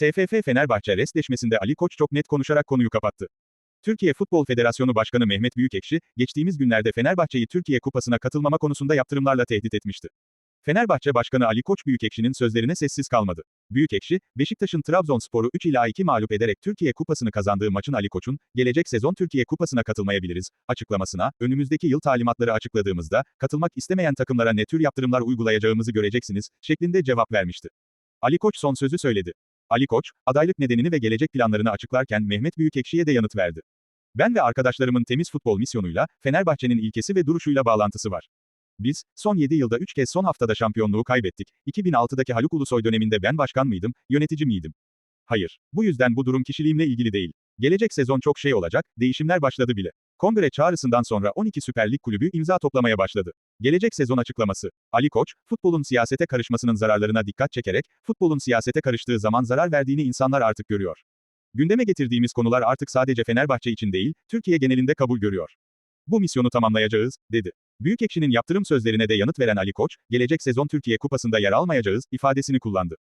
TFF Fenerbahçe restleşmesinde Ali Koç çok net konuşarak konuyu kapattı. Türkiye Futbol Federasyonu Başkanı Mehmet Büyükekşi, geçtiğimiz günlerde Fenerbahçe'yi Türkiye Kupası'na katılmama konusunda yaptırımlarla tehdit etmişti. Fenerbahçe Başkanı Ali Koç Büyükekşi'nin sözlerine sessiz kalmadı. Büyükekşi, Beşiktaş'ın Trabzonspor'u 3 ila 2 mağlup ederek Türkiye Kupası'nı kazandığı maçın Ali Koç'un, gelecek sezon Türkiye Kupası'na katılmayabiliriz, açıklamasına, önümüzdeki yıl talimatları açıkladığımızda, katılmak istemeyen takımlara ne tür yaptırımlar uygulayacağımızı göreceksiniz, şeklinde cevap vermişti. Ali Koç son sözü söyledi. Ali Koç, adaylık nedenini ve gelecek planlarını açıklarken Mehmet Büyükekşi'ye de yanıt verdi. Ben ve arkadaşlarımın temiz futbol misyonuyla, Fenerbahçe'nin ilkesi ve duruşuyla bağlantısı var. Biz, son 7 yılda 3 kez son haftada şampiyonluğu kaybettik. 2006'daki Haluk Ulusoy döneminde ben başkan mıydım, yönetici miydim? Hayır. Bu yüzden bu durum kişiliğimle ilgili değil. Gelecek sezon çok şey olacak, değişimler başladı bile. Kongre çağrısından sonra 12 Süper Lig kulübü imza toplamaya başladı. Gelecek sezon açıklaması. Ali Koç, futbolun siyasete karışmasının zararlarına dikkat çekerek, futbolun siyasete karıştığı zaman zarar verdiğini insanlar artık görüyor. Gündeme getirdiğimiz konular artık sadece Fenerbahçe için değil, Türkiye genelinde kabul görüyor. Bu misyonu tamamlayacağız, dedi. Büyükekşi'nin yaptırım sözlerine de yanıt veren Ali Koç, gelecek sezon Türkiye Kupası'nda yer almayacağız ifadesini kullandı.